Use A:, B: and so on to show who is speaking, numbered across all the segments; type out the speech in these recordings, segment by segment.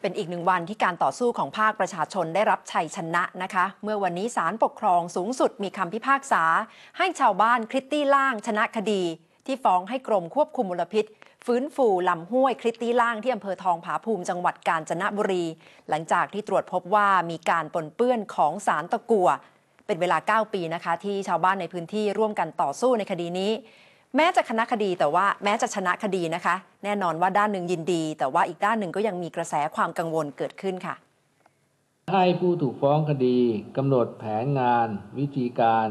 A: เป็นอีกหนึ่งวันที่การต่อสู้ของภาคประชาชนได้รับชัยชนะนะคะ เมื่อวันนี้ศาลปกครองสูงสุดมีคำพิพากษา ให้ชาวบ้านคริตตี้ล่างชนะคดี ที่ฟ้องให้กรมควบคุมมลพิษ ฟื้นฟูลำห้วยคริตตี้ล่างที่อำเภอทองผาภูมิจังหวัดกาญจนบุรี หลังจากที่ตรวจพบว่ามีการปนเปื้อนของสารตะกั่วเป็นเวลา 9 ปีนะคะ ที่ชาวบ้านในพื้นที่ร่วมกันต่อสู้ในคดีนี้ แม้จะคณะคดีแต่ว่าแม้จะชนะคดีนะคะ แน่นอนว่าด้านหนึ่งยินดี แต่ว่าอีกด้านหนึ่งก็ยังมีกระแสความกังวลเกิดขึ้นค่ะ
B: ให้ผู้ถูกฟ้องคดีกำหนดแผนงาน วิธีการ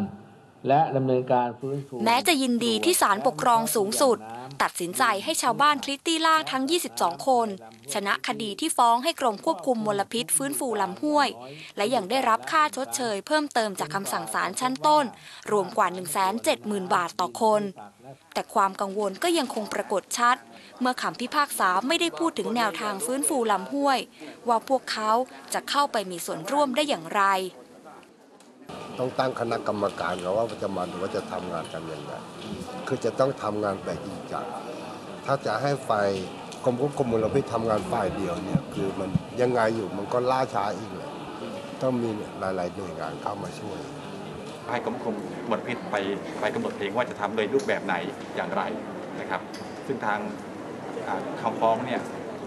B: และดำเนินการฟื้นฟู
C: แม้จะยินดีที่ศาลปกครองสูงสุด ตัดสินใจให้ชาวบ้านคลิตตี้ล่างทั้ง 22 คน ชนะคดีที่ฟ้องให้กรมควบคุมมลพิษ ฟื้นฟูลำห้วย และยังได้รับค่าชดเชย เพิ่มเติมจากคำสั่งศาลชั้นต้น รวมกว่า 170,000 บาทต่อคน แต่ความกังวลก็ยังคงปรากฏชัด เมื่อคำพิพากษาไม่ได้พูดถึงแนวทางฟื้นฟูลำห้วย ว่าพวกเขาจะเข้าไปมีส่วนร่วมได้อย่างไร
D: ต้องตั้งคณะกรรมการกันว่าจะมาดูว่าจะทำงานกันยังไงคือจะต้องทำงานแบบจริงจังถ้าจะให้ไฟกรมควบคุมมลพิษทำงานฝ่ายเดียวเนี่ยคือมันยังไงอยู่มันก็ล่าช้าอีกเลยต้องมีหลาย ๆ หน่วยงานเข้ามาช่วย
E: ให้กรมควบคุมมลพิษไปไปกำหนดเองว่าจะทำโดยรูปแบบไหนอย่างไรนะครับ ซึ่งทางอ่าคำฟ้องเนี่ย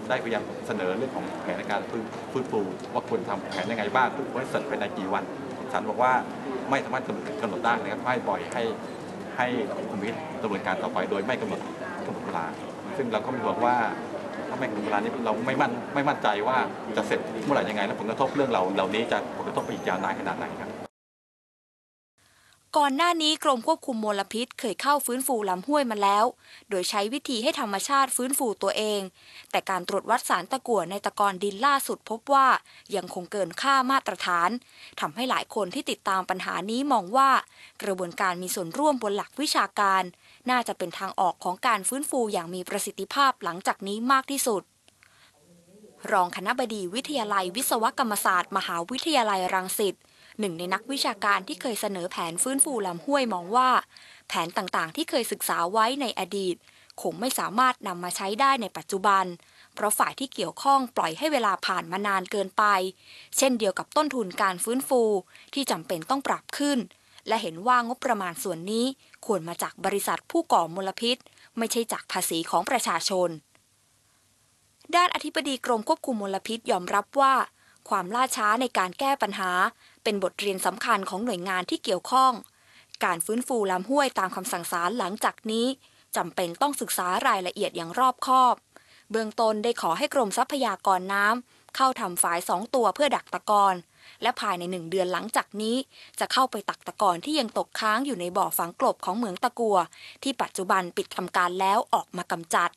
E: ได้พยายามเสนอเรื่องของแผนในการฟื้นฟื้นฟูว่าควรทำแผนยังไงบ้างฟื้นฟูให้เสร็จภายในกี่วันศาลบอกว่าไม่สามารถกำหนดกำหนดได้นะครับให้ปล่อยให้ให้กรมพิษดำเนินการต่อไป โดยไม่กำหนดกำหนดเวลา ซึ่งเราก็มีบอกว่า ถ้าไม่กำหนดเวลานี้เราไม่มั่นไม่มั่นใจว่าจะเสร็จเมื่อไหร่ยังไง และผลกระทบเรื่องเราเหล่านี้จะผลกระทบไปอีกยาวนานขนาดไหนครับ
C: ก่อนหน้านี้กรมควบคุมมลพิษเคยเข้าฟื้นฟูลำห้วยมาแล้ว โดยใช้วิธีให้ธรรมชาติฟื้นฟูตัวเอง แต่การตรวจวัดสารตะกั่วในตะกอนดินล่าสุดพบว่ายังคงเกินค่ามาตรฐานทำให้หลายคนที่ติดตามปัญหานี้มองว่า กระบวนการมีส่วนร่วมบนหลักวิชาการ น่าจะเป็นทางออกของการฟื้นฟูอย่างมีประสิทธิภาพหลังจากนี้มากที่สุดรองคณบดีวิทยาลัยวิศวกรรมศาสตร์ มหาวิทยาลัยรังสิต หนึ่งในนักวิชาการที่เคยเสนอแผนฟื้นฟูลำห้วยมองว่า แผนต่างๆ ที่เคยศึกษาไว้ในอดีต คงไม่สามารถนำมาใช้ได้ในปัจจุบัน เพราะฝ่ายที่เกี่ยวข้องปล่อยให้เวลาผ่านมานานเกินไป เช่นเดียวกับต้นทุนการฟื้นฟูที่จำเป็นต้องปรับขึ้น และเห็นว่างบประมาณส่วนนี้ควรมาจากบริษัทผู้ก่อมลพิษ ไม่ใช่จากภาษีของประชาชน ด้านอธิบดีกรมควบคุมมลพิษยอมรับว่าความล่าช้าในการแก้ปัญหา เป็นบทเรียนสำคัญของหน่วยงานที่เกี่ยวข้อง การฟื้นฟูลำห้วยตามคำสั่งศาลหลังจากนี้จำเป็นต้องศึกษารายละเอียดอย่างรอบคอบ เบื้องต้นได้ขอให้กรมทรัพยากรน้ำเข้าทำฝายสองตัวเพื่อดักตะกอนและภายในหนึ่งเดือนหลังจากนี้ จะเข้าไปตักตะกอนที่ยังตกค้างอยู่ในบ่อฝังกลบของเหมืองตะกัว ที่ปัจจุบันปิดทำการแล้วออกมากำจัด